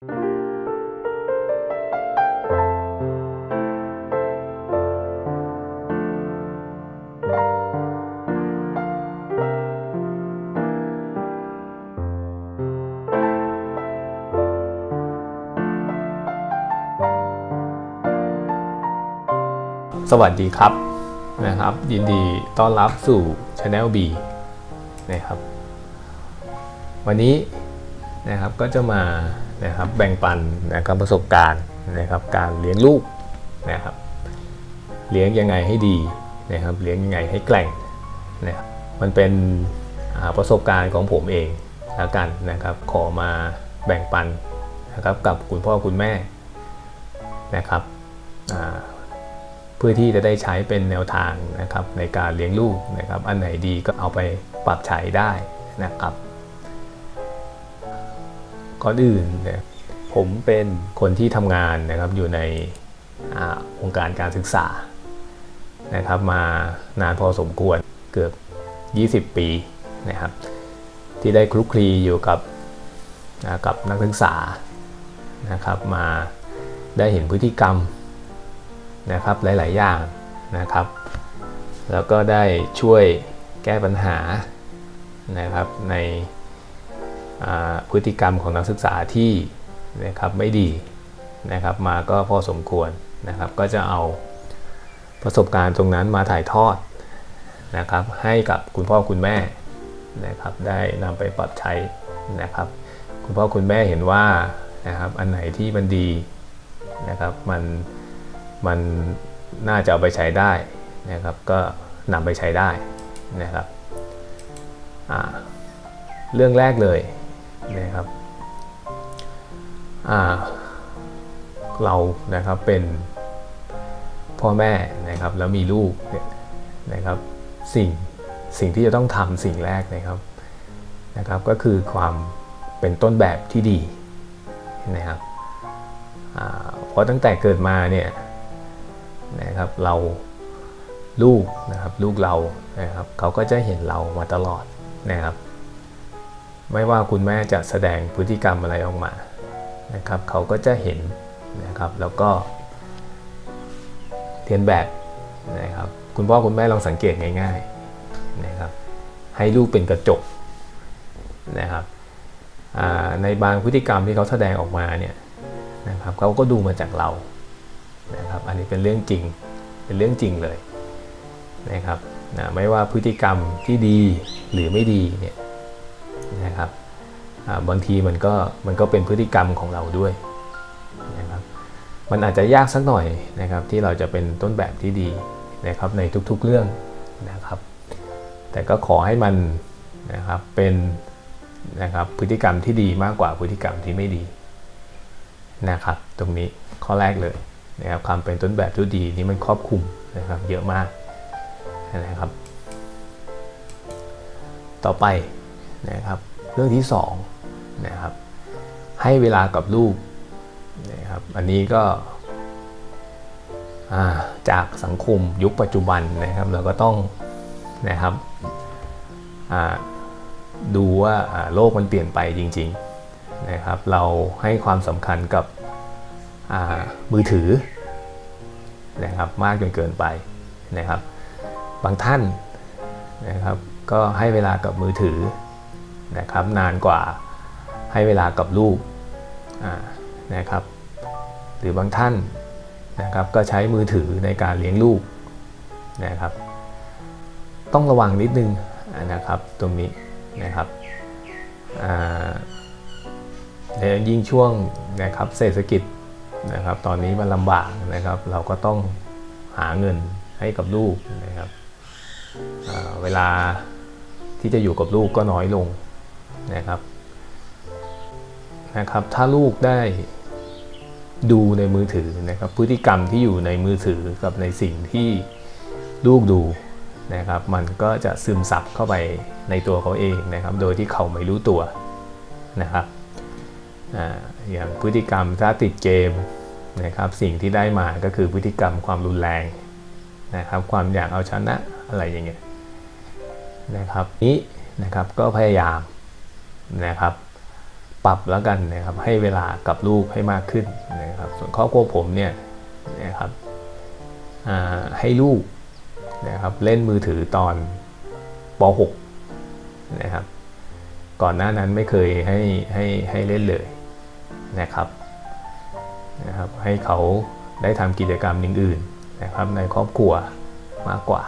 สวัสดีครับนะครับ ยินดีต้อนรับสู่ Channel B นะครับ วันนี้นะครับก็จะมา นะครับแบ่งปันนะครับประสบการณ์นะครับการเลี้ยงลูกนะครับเลี้ยงยังไงให้ดีนะครับเลี้ยงยังไงให้แกร่งนะครับมันเป็นประสบการณ์ของผมเองแล้วกันนะครับขอมาแบ่งปันนะครับกับคุณพ่อคุณแม่นะครับเพื่อที่จะได้ใช้เป็นแนวทางนะครับในการเลี้ยงลูกนะครับอันไหนดีก็เอาไปปรับใช้ได้นะครับ ก่อนอื่นนี่ยผมเป็นคนที่ทำงานนะครับอยู่ในองค์การการศึกษานะครับมานานพอสมควรเกือบ 20 ปีนะครับ ที่ได้คลุกคลีอยู่กับกับนักศึกษานะครับมาได้เห็นพฤติกรรมนะครับหลาย ๆ อย่างนะครับ แล้วก็ได้ช่วยแก้ปัญหานะครับใน พฤติกรรมของนักศึกษาที่นะครับไม่ดีนะครับมาก็พอสมควรนะครับก็จะเอาประสบการณ์ตรงนั้นมาถ่ายทอดนะครับให้กับคุณพ่อคุณแม่นะครับได้นำไปปรับใช้นะครับ คุณพ่อคุณแม่เห็นว่านะครับอันไหนที่มันดีนะครับมันมันน่าจะเอาไปใช้ได้นะครับก็นำไปใช้ได้นะครับเรื่องแรกเลย นะครับเรานะครับเป็นพ่อแม่นะครับแล้วมีลูกนะครับสิ่งสิ่งที่จะต้องทำสิ่งแรกนะครับนะครับก็คือความเป็นต้นแบบที่ดีนะครับเพราะตั้งแต่เกิดมาเนี่ยนะครับเราลูกนะครับลูกเรานะครับเขาก็จะเห็นเรามาตลอดนะครับ ไม่ว่าคุณแม่จะแสดงพฤติกรรมอะไรออกมานะครับเขาก็จะเห็นนะครับแล้วก็เรียนแบบนะครับคุณพ่อคุณแม่ลองสังเกตง่ายๆนะครับให้ลูกเป็นกระจกนะครับในบางพฤติกรรมที่เขาแสดงออกมาเนี่ยนะครับเขาก็ดูมาจากเรานะครับอันนี้เป็นเรื่องจริงเป็นเรื่องจริงเลยนะครับนะไม่ว่าพฤติกรรมที่ดีหรือไม่ดีเนี่ย นะครับบางทีมันก็มันก็เป็นพฤติกรรมของเราด้วยนะครับมันอาจจะยากสักหน่อยนะครับที่เราจะเป็นต้นแบบที่ดีนะครับในทุกๆเรื่องนะครับ แต่ก็ขอให้มันนะครับเป็นนะครับพฤติกรรมที่ดีมากกว่าพฤติกรรมที่ไม่ดีนะครับ ตรงนี้ข้อแรกเลยนะครับความเป็นต้นแบบที่ดีนี้มันครอบคลุมนะครับเยอะมากนะครับ ต่อไปนะครับ รื่องที่2นะครับให้เวลากับลูกนะครับอันนี้ก็าจากสังคมยุคปัจจุบันนะครับ เราก็ต้องนะครับดูว่าาโลกมันเปลี่ยนไปจริงๆนะครับเราให้ความสำคัญกับมือถือนะครับมากจนเกินไปนะครับ บางท่านนะครับก็ให้เวลากับมือถือ นะครับนานกว่าให้เวลากับลูกนะครับ หรือบางท่านนะครับก็ใช้มือถือในการเลี้ยงลูกนะครับ ต้องระวังนิดนึงนะครับตรงนี้นะครับอ่าในยิ่งช่วงนะครับเศรษฐกิจนะครับ ตอนนี้มันลำบากนะครับ เราก็ต้องหาเงินให้กับลูกนะครับเวลาที่จะอยู่กับลูกก็น้อยลง นะครับนะครับ ถ้าลูกได้ดูในมือถือนะครับ พฤติกรรมที่อยู่ในมือถือกับในสิ่งที่ลูกดูนะครับ มันก็จะซึมซับเข้าไปในตัวเขาเองนะครับ โดยที่เขาไม่รู้ตัวนะครับออย่างพฤติกรรมถ้าติดเกมนะครับสิ่งที่ได้มาก็คือพฤติกรรมความรุนแรงนะครับความอยากเอาชนะอะไรอย่างเงี้ยนะครับนี้นะครับก็พยายาม นะครับ ปรับแล้วกันนะครับให้เวลากับลูกให้มากขึ้นนะครับส่วนครอบครัวผมเนี่ยนะครับให้ลูกนะครับเล่นมือถือตอนป .6 นะครับก่อนหน้านั้นไม่เคยให้ให้ให้เล่นเลยนะครับนะครับให้เขาได้ทำกิจกรรมอื่นๆนะครับในครอบครัวมากกว่า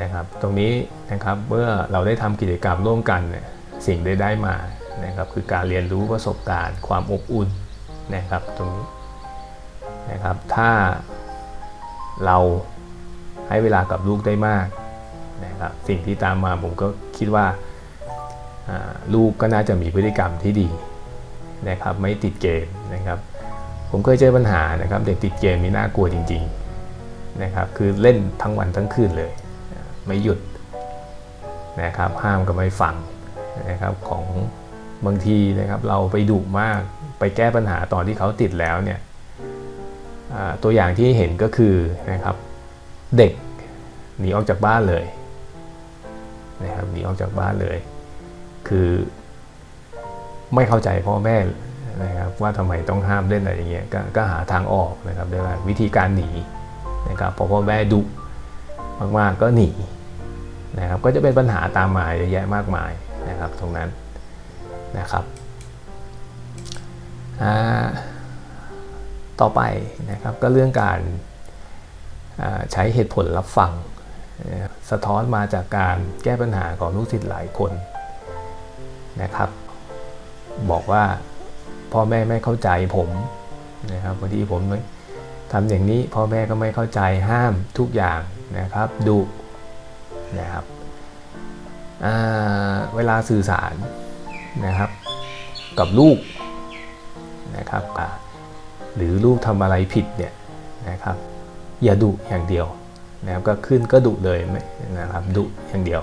นะครับตรงนี้นะครับเมื่อเราได้ทำกิจกรรมร่วมกันเนี่ย สิ่งได้ได้มานะครับคือการเรียนรู้ประสบการณ์ ความอบอุ่นนะครับตรงนี้นะครับถ้าเราให้เวลากับลูกได้มากนะครับสิ่งที่ตามมาผมก็คิดว่าลูกก็น่าจะมีพฤติกรรมที่ดีนะครับไม่ติดเกมนะครับผมเคยเจอปัญหานะครับเด็กติดเกมนี่น่ากลัวจริงๆนะครับคือเล่นทั้งวันทั้งคืนเลย ไม่หยุดนะครับห้ามก็ไม่ฟัง นะครับของบางทีนะครับเราไปดุมากไปแก้ปัญหาตอนที่เขาติดแล้วเนี่ยตัวอย่างที่เห็นก็คือนะครับเด็กหนีออกจากบ้านเลยนะครับหนีออกจากบ้านเลย คือไม่เข้าใจพ่อแม่นะครับว่าทำไมต้องห้ามเล่นอะไรอย่างเงี้ยกก็หาทางออกนะครับด้วยว่าวิธีการหนีนะครับพอพ่อแม่ดุมากๆก็หนีนะครับก็จะเป็นปัญหาตามมาเยอะแยะมากมาย นะครับตรงนั้นนะครับต่อไปนะครับก็เรื่องการใช้เหตุผลรับฟัง สะท้อนมาจากการแก้ปัญหาของลูกศิษย์หลายคนนะครับ บอกว่าพ่อแม่ไม่เข้าใจผมนะครับบางทีผมทำอย่างนี้พ่อแม่ก็ไม่เข้าใจห้ามทุกอย่างนะครับดุนะครับ เวลาสื่อสารนะครับ กับลูกนะครับหรือลูกทำอะไรผิดเนี่ยนะครับอย่าดุอย่างเดียวนะครับก็ขึ้นก็ดุเลยนะครับดุอย่างเดียว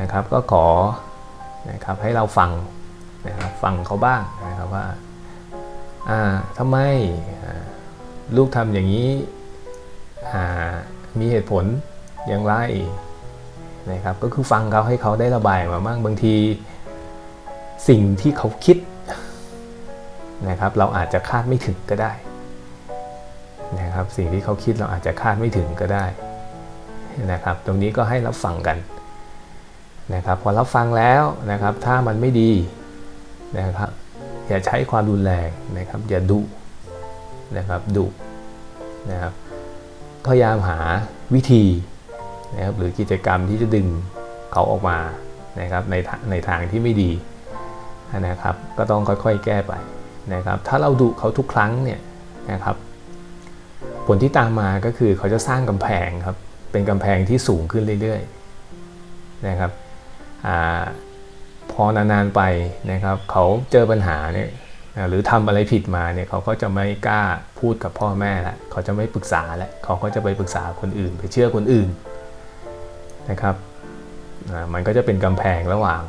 นะครับก็ขอนะครับให้เราฟังนะครับฟังเขาบ้างนะครับว่าอ่าทำไมลูกทำอย่างนี้มีเหตุผลอย่างไร นะครับก็คือฟังเขาให้เขาได้ระบายมาบ้างบางที สิ่งที่เขาคิดนะครับเราอาจจะคาดไม่ถึงก็ได้นะครับสิ่งที่เขาคิดเราอาจจะคาดไม่ถึงก็ได้นะครับตรงนี้ก็ให้รับฟังกันนะครับพอรับฟังแล้วนะครับถ้ามันไม่ดีนะครับอย่าใช้ความรุนแรงนะครับอย่าดุนะครับดุนะครับพยายามหาวิธี นะครับหรือกิจกรรมที่จะดึงเขาออกมานะครับในในทางที่ไม่ดีนะครับ ก็ต้องค่อยๆแก้ไปนะครับ ถ้าเราดุเขาทุกครั้งเนี่ยนะครับ ผลที่ตามมาก็คือเขาจะสร้างกำแพงครับ เป็นกำแพงที่สูงขึ้นเรื่อยๆนะครับอพอนานๆไปนะครับ เขาเจอปัญหาเนี่ยหรือทำอะไรผิดมาเนี่ยเขาก็จะไม่กล้าพูดกับพ่อแม่ละเขาจะไม่ปรึกษาล้วเขาก็จะไปปรึกษาคนอื่น ไปเชื่อคนอื่น นะครับมันก็จะเป็นกำแพงระหว่าง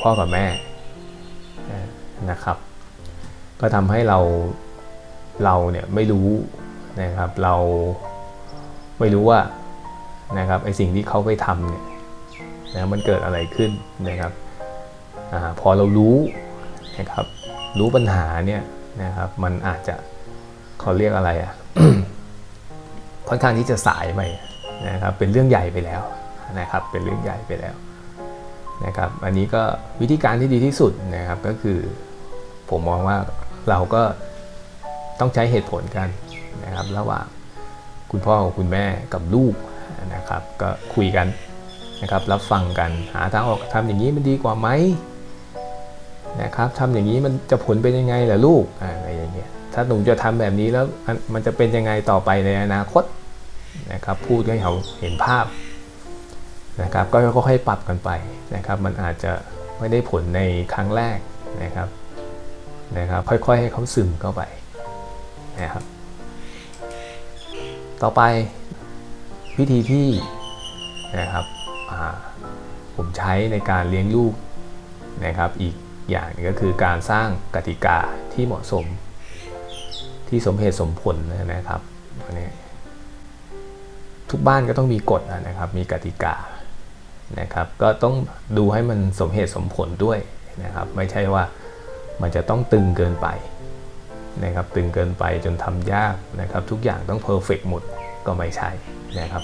พ่อกับแม่นะครับ ก็ทำให้เราเราเนี่ยไม่รู้นะครับเราไม่รู้ว่านะครับไอสิ่งที่เขาไปทำเนี่ยนะมันเกิดอะไรขึ้นนะครับอพอเรารู้นะครับรู้ปัญหาเนี่ยนะครับมันอาจจะเขาเรียกอะไรอะ่ะค่อนข้างที่จะสายไปนะครับเป็นเรื่องใหญ่ไปแล้ว นะครับเป็นเรื่องใหญ่ไปแล้วนะครับอันนี้ก็วิธีการที่ดีที่สุดนะครับก็คือผมมองว่าเราก็ต้องใช้เหตุผลกันนะครับระหว่างคุณพ่อกับคุณแม่กับลูกนะครับก็คุยกันนะครับรับฟังกันหาทางออกทำอย่างนี้มันดีกว่าไหมนะครับทำอย่างนี้มันจะผลเป็นยังไงล่ะลูกอะไรอย่างเงี้ยถ้าหนูจะทำแบบนี้แล้วมันจะเป็นยังไงต่อไปในอนาคตนะครับพูดให้เขาเห็นภาพ นะครับก็ค่อยๆปรับกันไปนะครับ มันอาจจะไม่ได้ผลในครั้งแรกนะครับนะครับค่อยๆให้เขาซึมเข้าไปนะครับ ต่อไปวิธีที่นะครับผมใช้ในการเลี้ยงลูกนะครับอีกอย่างนึงก็คือการสร้างกติกาที่เหมาะสมที่สมเหตุสมผลนะครับทุกบ้านก็ต้องมีกฎนะครับ มีกติกา นะครับ ก็ต้องดูให้มันสมเหตุสมผลด้วยนะครับ ไม่ใช่ว่ามันจะต้องตึงเกินไปนะครับ ตึงเกินไปจนทำยากนะครับ ทุกอย่างต้องเพอร์เฟกหมดก็ไม่ใช่นะครับ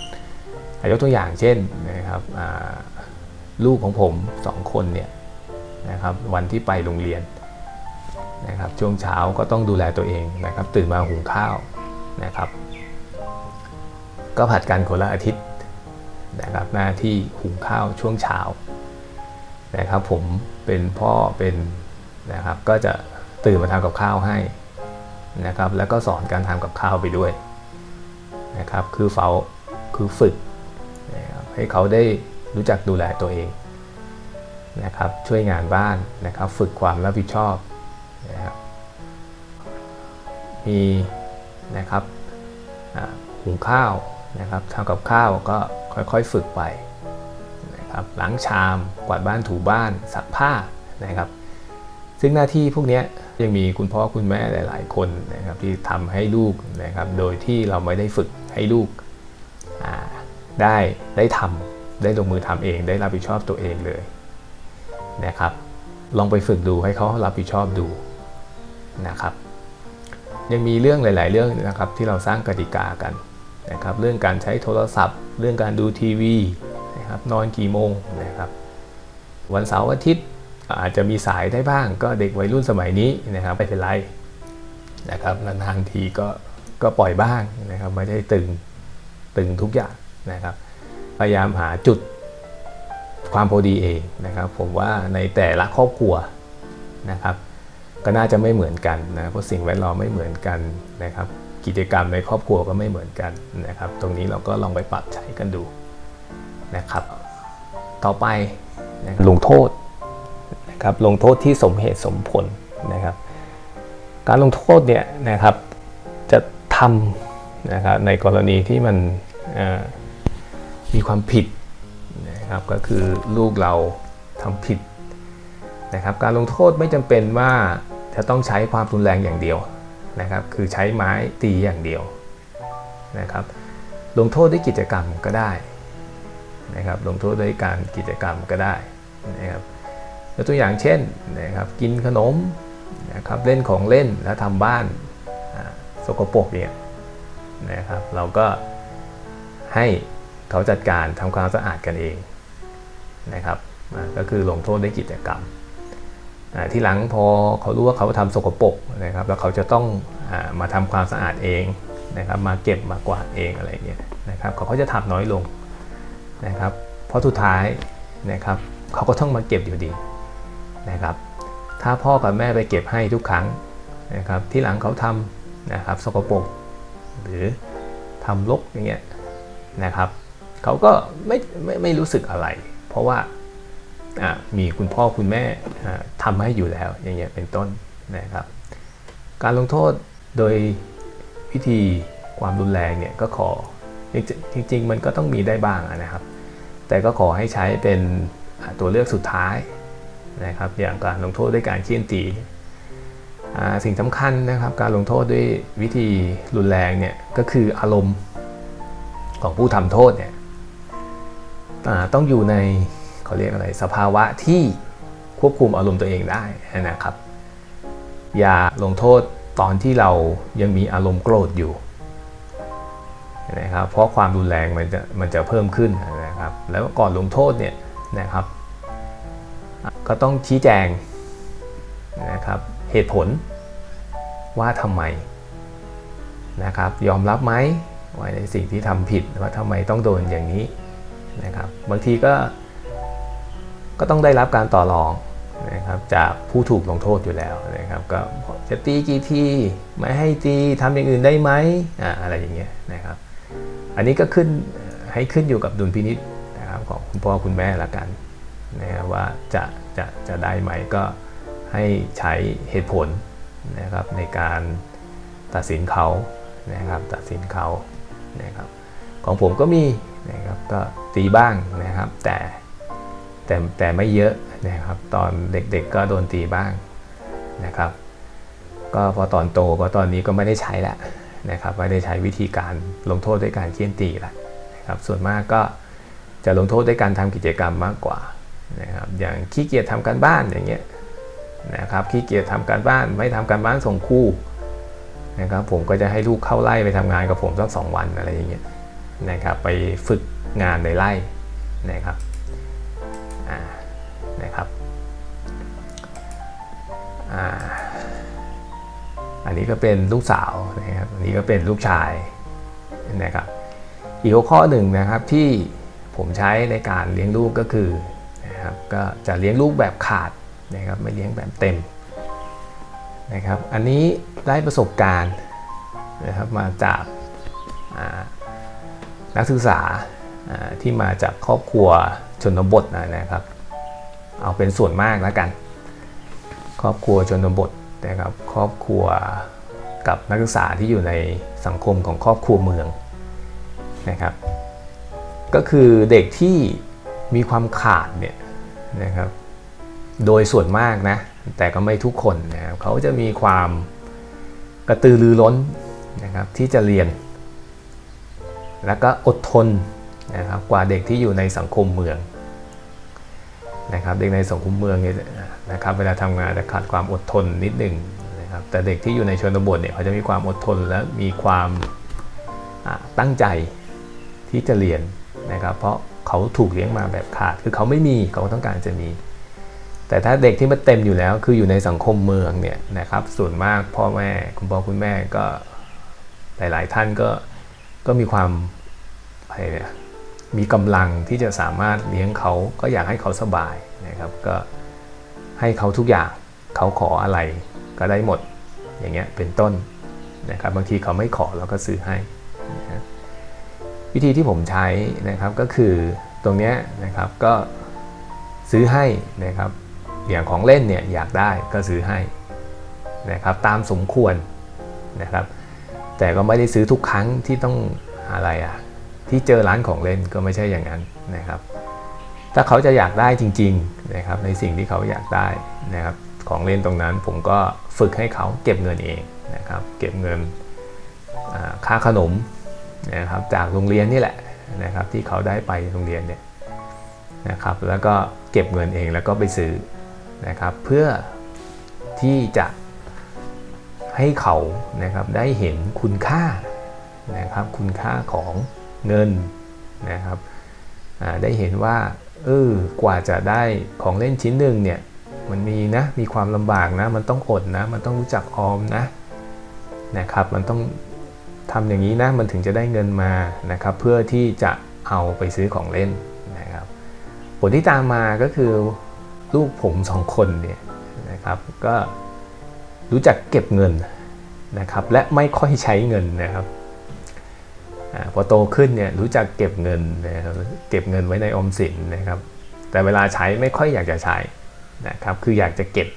ยกตัวอย่างเช่นนะครับลูกของผมสองคนเนี่ยนะครับวันที่ไปโรงเรียนนะครับช่วงเช้าก็ต้องดูแลตัวเองนะครับ ตื่นมาหุงข้าวนะครับ ก็ผัดกันคนละอาทิตย์ นะครับหน้าที่หุงข้าวช่วงเช้านะครับผมเป็นพ่อเป็นนะครับก็จะตื่นมาทำกับข้าวให้นะครับแล้วก็สอนการทำกับข้าวไปด้วยนะครับคือเฝ้าคือฝึกนะครับให้เขาได้รู้จักดูแลตัวเองนะครับช่วยงานบ้านนะครับฝึกความรับผิดชอบนะครับมีนะครับหุงข้าวนะครับทำกับข้าวก็ ค่อยๆฝึกไปนะครับล้างชามกวาดบ้านถูบ้านซักผ้านะครับ ซึ่งหน้าที่พวกนี้ยังมีคุณพ่อคุณแม่หลาย ๆ คนนะครับที่ทำให้ลูกนะครับโดยที่เราไม่ได้ฝึกให้ลูกได้ได้ทำได้ลงมือทำเอง ได้รับผิดชอบตัวเองเลยนะครับ ลองไปฝึกดูให้เขารับผิดชอบดูนะครับ ยังมีเรื่องหลาย ๆ เรื่องนะครับที่เราสร้างกติกากัน นะครับเรื่องการใช้โทรศัพท์ เรื่องการดูทีวีนะครับนอนกี่โมงนะครับวันเสาร์อาทิตย์อาจจะมีสายได้บ้าง ก็เด็กวัยรุ่นสมัยนี้นะครับไม่เป็นไรนะครับนานๆทีก็ก็ปล่อยบ้างนะครับไม่ได้ตึงตึงทุกอย่างนะครับ พยายามหาจุดความพอดีเองนะครับผมว่าในแต่ละครอบครัวนะครับ ก็น่าจะไม่เหมือนกันนะเพราะสิ่งแวดล้อมไม่เหมือนกันนะครับ กิจกรรมในครอบครัวก็ไม่เหมือนกันนะครับ ตรงนี้เราก็ลองไปปรับใช้กันดูนะครับ ต่อไปนะลงโทษนะครับลงโทษที่สมเหตุสมผลนะครับ การลงโทษเนี่ยนะครับจะทำนะครับในกรณีที่มันมีความผิดนะครับก็คือลูกเราทำผิดนะครับ การลงโทษไม่จำเป็นว่าจะต้องใช้ความรุนแรงอย่างเดียว นะครับคือใช้ไม้ตีอย่างเดียวนะครับลงโทษด้วยกิจกรรมก็ได้นะครับลงโทษด้วยการกิจกรรมก็ได้นะครับยกตัวอย่างเช่นนะครับกินขนมนะครับเล่นของเล่นแล้วทำบ้านสกปรกเนี่ยนะครับเราก็ให้เขาจัดการทำความสะอาดกันเองนะครับก็คือลงโทษด้วยกิจกรรม ที่หลังพอเขารู้ว่าเขาทำสกปรกนะครับแล้วเขาจะต้องมาทำความสะอาดเองนะครับมาเก็บมากวาดเองอะไรเงี้ยนะครับเขาก็จะทำน้อยลงนะครับเพราะสุดท้ายนะครับเขาก็ต้องมาเก็บอยู่ดีนะครับถ้าพ่อกับแม่ไปเก็บให้ทุกครั้งนะครับที่หลังเขาทำนะครับสกปรกหรือทำลกอย่างเงี้ยนะครับเขาก็ไม่ไม่ไม่รู้สึกอะไร เพราะว่า มีคุณพ่อคุณแม่ทำให้อยู่แล้วอย่างเงี้ยเป็นต้นนะครับ การลงโทษโดยวิธีความรุนแรงเนี่ยก็ขอจริงๆมันก็ต้องมีได้บ้างนะครับ แต่ก็ขอให้ใช้เป็นตัวเลือกสุดท้ายนะครับ อย่างการลงโทษด้วยการเคี่ยนตีสิ่งสำคัญนะครับ การลงโทษด้วยวิธีรุนแรงเนี่ยก็คืออารมณ์ของผู้ทำโทษเนี่ยต้องอยู่ใน เขาเรียกอะไรสภาวะที่ควบคุมอารมณ์ตัวเองได้นะครับ อย่าลงโทษตอนที่เรายังมีอารมณ์โกรธอยู่นะครับเพราะความรุนแรงมันจะมันจะเพิ่มขึ้นนะครับ แล้วก่อนลงโทษเนี่ยนะครับ ก็ต้องชี้แจงนะครับเหตุผลว่าทำไมนะครับ ยอมรับไหมว่าในสิ่งที่ทำผิดว่าทำไมต้องโดนอย่างนี้นะครับ บางทีก็ ก็ต้องได้รับการต่อรองนะครับจากผู้ถูกลงโทษอยู่แล้วนะครับก็จะตีกี่ทีไม่ให้ตีทำอย่างอื่นได้ไหมอ่าอะไรอย่างเงี้ยนะครับอันนี้ก็ขึ้นให้ขึ้นอยู่กับดุลพินิษนะครับของคุณพ่อคุณแม่ละกันนะครับว่าจะจะจะได้ไหมก็ให้ใช้เหตุผลนะครับในการตัดสินเขานะครับตัดสินเขานะครับของผมก็มีนะครับก็ตีบ้างนะครับแต่ แต่แต่ไม่เยอะนะครับตอนเด็กๆก็โดนตีบ้างนะครับ ก็พอตอนโตก็ตอนนี้ก็ไม่ได้ใช้แล้วนะครับไม่ได้ใช้วิธีการลงโทษด้วยการเคี่ยนตีละนะครับส่วนมากก็จะลงโทษด้วยการทำกิจกรรมมากกว่านะครับอย่างขี้เกียจทำการบ้านอย่างเงี้ยนะครับขี้เกียจทำการบ้านไม่ทำการบ้านส่งครูนะครับผมก็จะให้ลูกเข้าไล่ไปทำงานกับผมสักสองวันอะไรอย่างเงี้ยนะครับไปฝึกงานในไร่นะครับ อันนี้ก็เป็นลูกสาวนะครับอันนี้ก็เป็นลูกชายนะครับอีกข้อหนึ่งนะครับที่ผมใช้ในการเลี้ยงลูกก็คือนะครับก็จะเลี้ยงลูกแบบขาดนะครับไม่เลี้ยงแบบเต็มนะครับอันนี้ได้ประสบการณ์นะครับมาจากนักศึกษาที่มาจากครอบครัวชนบทนะครับ เอาเป็นส่วนมากแล้วกัน ครอบครัวชนบท นะครับครอบครัวกับนักศึกษาที่อยู่ในสังคมของครอบครัวเมืองนะครับ ก็คือเด็กที่มีความขาดเนี่ยนะครับ โดยส่วนมากนะแต่ก็ไม่ทุกคนนะครับเขาจะมีความกระตือรือร้นนะครับที่จะเรียน แล้วก็อดทนนะครับกว่าเด็กที่อยู่ในสังคมเมืองนะครับ เด็กในสังคมเมืองเนี่ย นะครับเวลาทำงานจะขาดความอดทนนิดหนึ่งนะครับแต่เด็กที่อยู่ในชนบทเนี่ยเขาจะมีความอดทนและมีความตั้งใจที่จะเรียนนะครับเพราะเขาถูกเลี้ยงมาแบบขาดคือเขาไม่มีเขาต้องการจะมี แต่ถ้าเด็กที่มันเต็มอยู่แล้ว คืออยู่ในสังคมเมืองเนี่ยนะครับส่วนมากพ่อแม่คุณพ่อคุณแม่ก็หลาย ๆ ท่านก็ก็มีความอะไรเนี่ยมีกำลังที่จะสามารถเลี้ยงเขาก็อยากให้เขาสบายนะครับก็ ให้เขาทุกอย่างเขาขออะไรก็ได้หมดอย่างเงี้ยเป็นต้นนะครับบางทีเขาไม่ขอเราก็ซื้อให้นะวิธีที่ผมใช้นะครับก็คือตรงเนี้ยนะครับก็ซื้อให้นะครับอย่างของเล่นเนี่ยอยากได้ก็ซื้อให้นะครับตามสมควรนะครับ แต่ก็ไม่ได้ซื้อทุกครั้งที่ต้องอะไรอะ่ะที่เจอร้านของเล่นก็ไม่ใช่อย่างนั้นนะครับ ถ้าเขาจะอยากได้จริงๆนะครับในสิ่งที่เขาอยากได้นะครับของเล่นตรงนั้นผมก็ฝึกให้เขาเก็บเงินเองนะครับเก็บเงินค่าขนมนะครับจากโรงเรียนนี่แหละนะครับที่เขาได้ไปโรงเรียนเนี่ยนะครับแล้วก็เก็บเงินเองแล้วก็ไปซื้อนะครับเพื่อที่จะให้เขานะครับได้เห็นคุณค่านะครับคุณค่าของเงินนะครับได้เห็นว่า เออกว่าจะได้ของเล่นชิ้นหนึ่งเนี่ยมันมีนะมีความลำบากนะ มันต้องอดนะ มันต้องรู้จักออมนะนะครับ มันต้องทำอย่างนี้นะมันถึงจะได้เงินมานะครับ เพื่อที่จะเอาไปซื้อของเล่นนะครับ ผลที่ตามมาก็คือลูกผมสองคนเนี่ยนะครับก็รู้จักเก็บเงินนะครับ และไม่ค่อยใช้เงินนะครับ พอโตขึ้นเนี่ยรู้จักเก็บเงินนะครับเก็บเงินไว้ในออมสินนะครับ แต่เวลาใช้ไม่ค่อยอยากจะใช้นะครับคืออยากจะเก็บ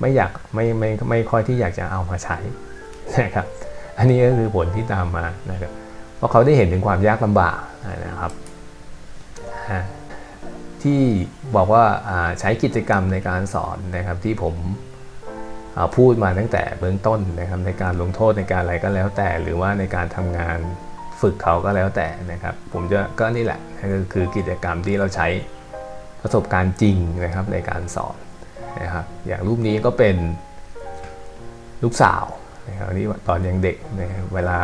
ไม่อยากไม่ไม่ไม่ค่อยที่อยากจะเอามาใช้นะครับอันนี้ก็คือผลที่ตามมานะครับเพราะเขาได้เห็นถึงความยากลำบากนะครับที่บอกว่าใช้กิจกรรมในการสอนนะครับที่ผมพูดมาตั้งแต่เบื้องต้นนะครับในการลงโทษในการอะไรก็แล้วแต่ หรือว่าในการทำงาน ฝึกเขาก็แล้วแต่นะครับ ผมจะก็นี่แหละก็คือกิจกรรมที่เราใช้ประสบการณ์จริงนะครับในการสอนนะครับอย่างรูปนี้ก็เป็นลูกสาวนะครับนนี้ตอนยังเด็กนะครับเวลา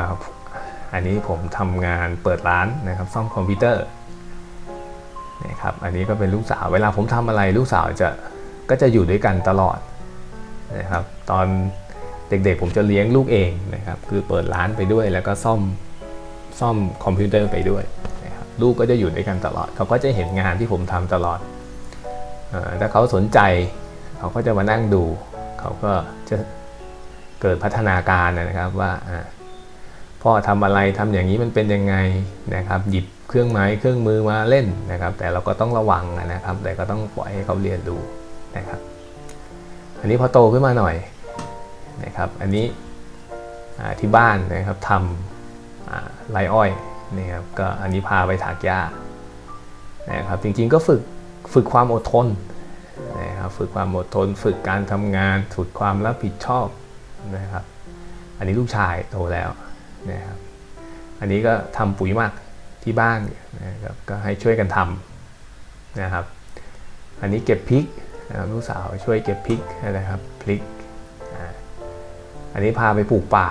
อันนี้ผมทำงานเปิดร้านนะครับซ่อมคอมพิวเตอร์นะครับอันนี้ก็เป็นลูกสาวเวลาผมทำอะไรลูกสาวจะก็จะอยู่ด้วยกันตลอดนะครับตอนเด็กๆผมจะเลี้ยงลูกเองนะครับคือเปิดร้านไปด้วยแล้วก็ซ่อม ซ่อมคอมพิวเตอร์ไปด้วยนะครับลูกก็จะอยู่ด้วยกันตลอด เขาก็จะเห็นงานที่ผมทำตลอดอถ้าเขาสนใจ เขาก็จะมานั่งดู เขาก็จะเกิดพัฒนาการนะครับว่าพ่อทำอะไรทำอย่างนี้มันเป็นยังไงนะครับ หยิบเครื่องไม้เครื่องมือมาเล่นนะครับ แต่เราก็ต้องระวังนะครับ แต่ก็ต้องปล่อยให้เขาเรียนรู้นะครับ อันนี้พอโตขึ้นมาหน่อยนะครับ อันนี้ที่บ้านนะครับทำอ่า ไรอ้อยนี่ครับก็อันนี้พาไปถากหญ้านะครับจริงๆก็ฝึกฝึกความอดทนนะครับฝึกความอดทน ฝึกการทำงานฝึกความรับผิดชอบนะครับอันนี้ลูกชายโตแล้วนะครับอันนี้ก็ทำปุ๋ยหมักที่บ้านนะครับก็ให้ช่วยกันทำนะครับอันนี้เก็บพริกนะครับลูกสาวช่วยเก็บพริกนะครับพริก อันนี้พาไปปลูกป่า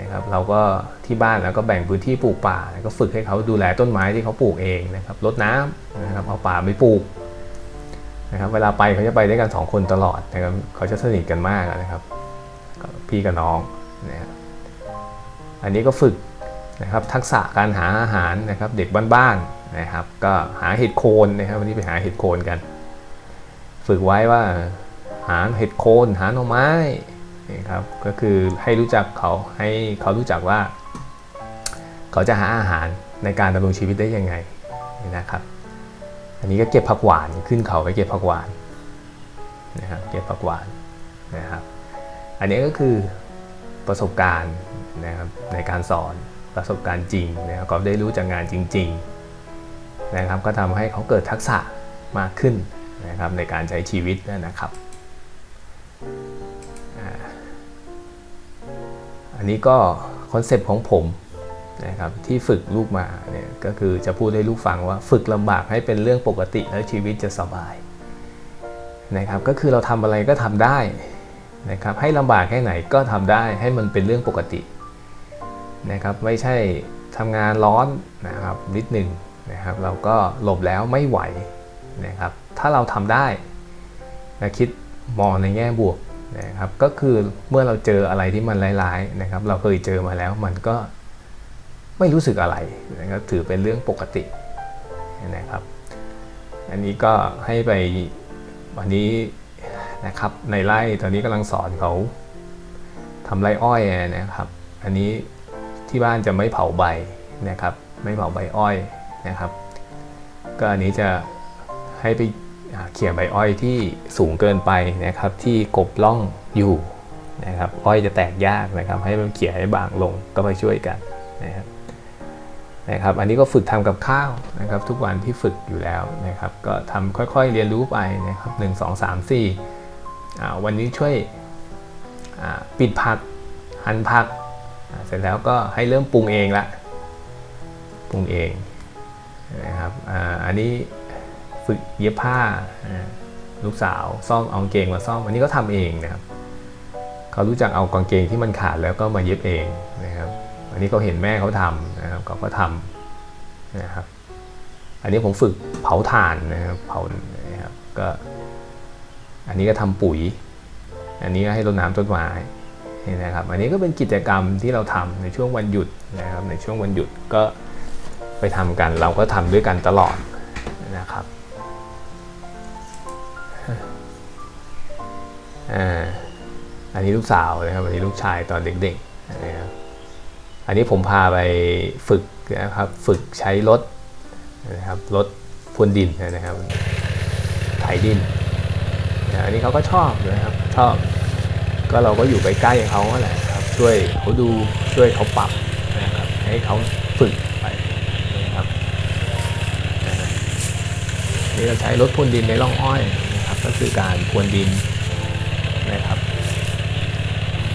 นะครับเราก็ที่บ้านเราก็แบ่งพื้นที่ปลูกป่าแล้วก็ฝึกให้เขาดูแลต้นไม้ที่เขาปลูกเองนะครับรดน้ำนะครับเอาป่าไปปลูกนะครับเวลาไปเขาจะไปด้วยกันสองคนตลอดนะครับเขาจะสนิทกันมากนะครับพี่กับน้องนะครับอันนี้ก็ฝึกนะครับทักษะการหาอาหารนะครับเด็กบ้านๆนะครับ ก็หาเห็ดโคนนะครับวันนี้ไปหาเห็ดโคนกัน ฝึกไว้ว่าหาเห็ดโคนหาหน่อไม้ นะครับก็คือให้รู้จักเขาให้เขารู้จักว่า เขาจะหาอาหารในการดำรงชีวิตได้ยังไงนะครับ อันนี้ก็เก็บผักหวานขึ้นเขาไปเก็บผักหวานนะครับเก็บผักหวานนะครับ อันนี้ก็คือประสบการณ์นะครับในการสอนประสบการณ์จริงนะครับเขาได้รู้จากงานจริง ๆนะครับ ก็ทำให้เขาเกิดทักษะมากขึ้นนะครับในการใช้ชีวิตนะครับ อันนี้ก็คอนเซปต์ของผมนะครับที่ฝึกลูกมาเนี่ยก็คือจะพูดให้ลูกฟังว่าฝึกลำบากให้เป็นเรื่องปกติแล้วชีวิตจะสบายนะครับก็คือเราทำอะไรก็ทำได้นะครับให้ลำบากแค่ไหนก็ทำได้ให้มันเป็นเรื่องปกตินะครับไม่ใช่ทำงานร้อนนะครับนิดหนึ่งนะครับเราก็หลบแล้วไม่ไหวนะครับถ้าเราทำได้นะคิดมองในแง่บวก นะครับก็คือเมื่อเราเจออะไรที่มันร้ายๆนะครับ เราเคยเจอมาแล้วมันก็ไม่รู้สึกอะไรนะครับถือเป็นเรื่องปกตินะครับ อันนี้ก็ให้ไปวันนี้นะครับในไร่ตอนนี้กำลังสอนเขาทำไรอ้อยนะครับ อันนี้ที่บ้านจะไม่เผาใบนะครับ ไม่เผาใบอ้อยนะครับ ก็อันนี้จะให้ไป เขี่ยใบอ้อยที่สูงเกินไปนะครับ ที่กบล่องอยู่นะครับอ้อยจะแตกยากนะครับ ให้มันเขี่ยให้บางลงก็ไปช่วยกันนะครับนะครับ อันนี้ก็ฝึกทำกับข้าวนะครับ ทุกวันที่ฝึกอยู่แล้วนะครับ ก็ทำค่อยๆเรียนรู้ไปนะครับ1 2 3 4อ่าวันนี้ช่วยปิดผักหั่นผัก เสร็จแล้วก็ให้เริ่มปรุงเองละปรุงเองนะครับออันนี้ ฝึกเย็บผ้า ลูกสาวซ่อมเอากางเกงมาซ่อมอันนี้ก็ทำเองนะครับเขารู้จักเอากางเกงที่มันขาดแล้วก็มาเย็บเองนะครับ อันนี้เขาเห็นแม่เขาทำนะครับเขาก็ทำนะครับ อันนี้ผมฝึกเผาถ่านนะครับเผานะครับก็อันนี้ก็ทำปุ๋ย อันนี้ก็ให้รดน้ำต้นไม้นี่นะครับ อันนี้ก็เป็นกิจกรรมที่เราทำในช่วงวันหยุดนะครับ ในช่วงวันหยุดก็ไปทำกัน เราก็ทำด้วยกันตลอดนะครับ อันนี้ลูกสาวนะครับ อันนี้ลูกชายตอนเด็กๆนะครับอันนี้ผมพาไปฝึกนะครับ ฝึกใช้รถนะครับ รถพรวนดินนะครับ ไถดินนะอันนี้เขาก็ชอบนะครับ ชอบ ก็เราก็อยู่ใกล้ๆเขาแหละครับ ช่วยเขาดู ช่วยเขาปรับนะครับ ให้เขาฝึกไปนะครับนี่เราใช้รถพรวนดินในร่องอ้อยนะครับ ก็คือการพรวนดิน นะครับ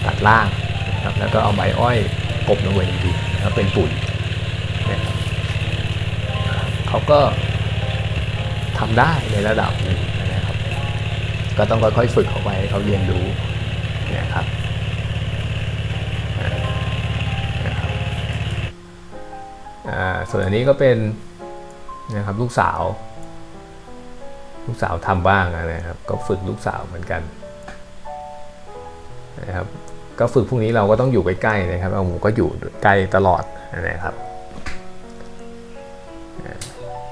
ตัดล่างนะครับแล้วก็เอาใบอ้อยกบลงไปในดินแล้วเป็นปุ๋ยนะครับเขาก็ทำได้ในระดับหนึ่งนะครับ ก็ต้องค่อยๆฝึกเขาไปให้เขาเรียนรู้นะครับนะครับส่วนอันนี้ก็เป็นนะครับลูกสาว ลูกสาวทำบ้างนะครับ ก็ฝึกลูกสาวเหมือนกัน นะครับก็ฝึกพวกนี้เราก็ต้องอยู่ใกล้ๆนะครับเอาหมูก็อยู่ใกล้ตลอดนะครับ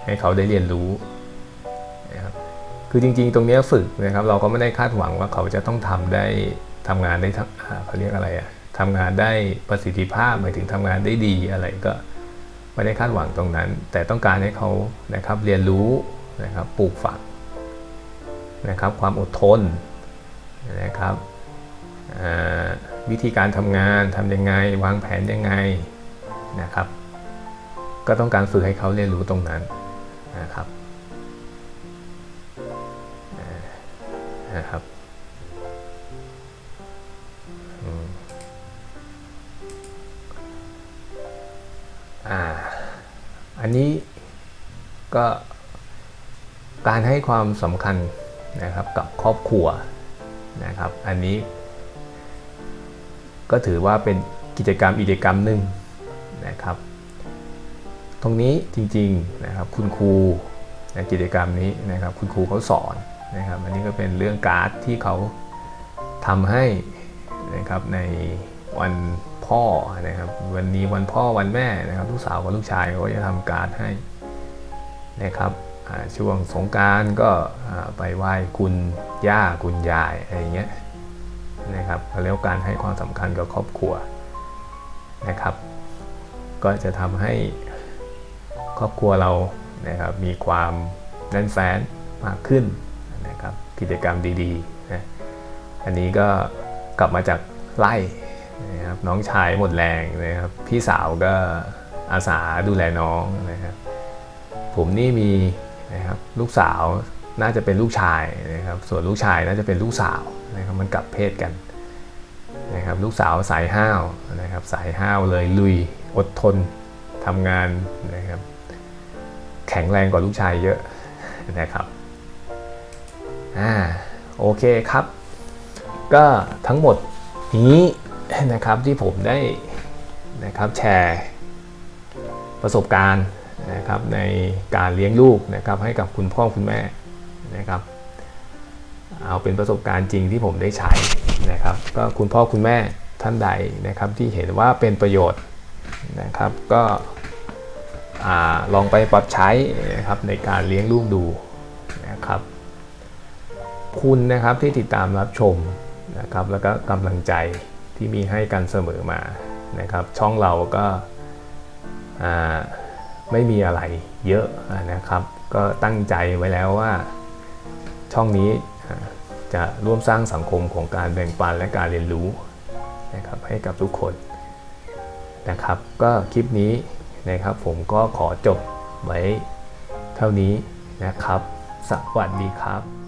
ให้เขาได้เรียนรู้นะครับคือจริงๆ ตรงนี้ฝึกนะครับ เราก็ไม่ได้คาดหวังว่าเขาจะต้องทำได้ทำงานได้เขาเรียกอะไรอะทำงานได้ประสิทธิภาพหมายถึงทำงานได้ดีอะไรก็ไม่ได้คาดหวังตรงนั้น แต่ต้องการให้เขานะครับเรียนรู้นะครับปลูกฝังนะครับ ความอดทนนะครับ วิธีการทำงานทำยังไง วางแผนยังไงนะครับ ก็ต้องการฝึกให้เขาเรียนรู้ตรงนั้นนะครับนะครับอ่าอันนี้ก็การให้ความสำคัญนะครับกับครอบครัวนะครับ อันนี้ ก็ถือว่าเป็นกิจกรรมกิจกรรมหนึ่งนะครับ ตรงนี้จริงๆนะครับคุณครูในกิจกรรมนี้นะครับคุณครูเขาสอนนะครับ อันนี้ก็เป็นเรื่องการ์ดที่เขาทำให้นะครับในวันพ่อนะครับวันนี้วันพ่อวันแม่นะครับลูกสาวกับลูกชายเขาจะทำการ์ดให้นะครับช่วงสงการก็ไปไหว้คุณย่าคุณยายอะไรเงี้ย นะครับแล้วการให้ความสำคัญกับครอบครัวนะครับ ก็จะทำให้ครอบครัวเรานะครับมีความแน่นแฟ้นมากขึ้นนะครับกิจกรรมดีๆนะอันนี้ก็กลับมาจากไล่นะครับน้องชายหมดแรงนะครับพี่สาวก็อาสาดูแลน้องนะครับผมนี่มีนะครับลูกสาวน่าจะเป็นลูกชายนะครับส่วนลูกชายน่าจะเป็นลูกสาว นะครับมันกลับเพศกันนะครับลูกสาวสายห้าวนะครับสายห้าวเลยลุยอดทนทำงานนะครับแข็งแรงกว่าลูกชายเยอะนะครับอ่าโอเคครับ ก็ทั้งหมดนี้นะครับที่ผมได้นะครับแชร์ประสบการณ์นะครับในการเลี้ยงลูกนะครับให้กับคุณพ่อคุณแม่นะครับ เอาเป็นประสบการณ์จริงที่ผมได้ใช้นะครับ ก็คุณพ่อคุณแม่ท่านใดนะครับที่เห็นว่าเป็นประโยชน์นะครับก็ลองไปปรับใช้นะครับในการเลี้ยงลูกดูนะครับคุณนะครับที่ติดตามรับชมนะครับแล้วก็กำลังใจที่มีให้กันเสมอมานะครับช่องเราก็ไม่มีอะไรเยอะนะครับ ก็ตั้งใจไว้แล้วว่าช่องนี้ จะร่วมสร้างสังคมของการแบ่งปันและการเรียนรู้นะครับให้กับทุกคนนะครับ ก็คลิปนี้นะครับผมก็ขอจบไว้เท่านี้นะครับ สวัสดีครับ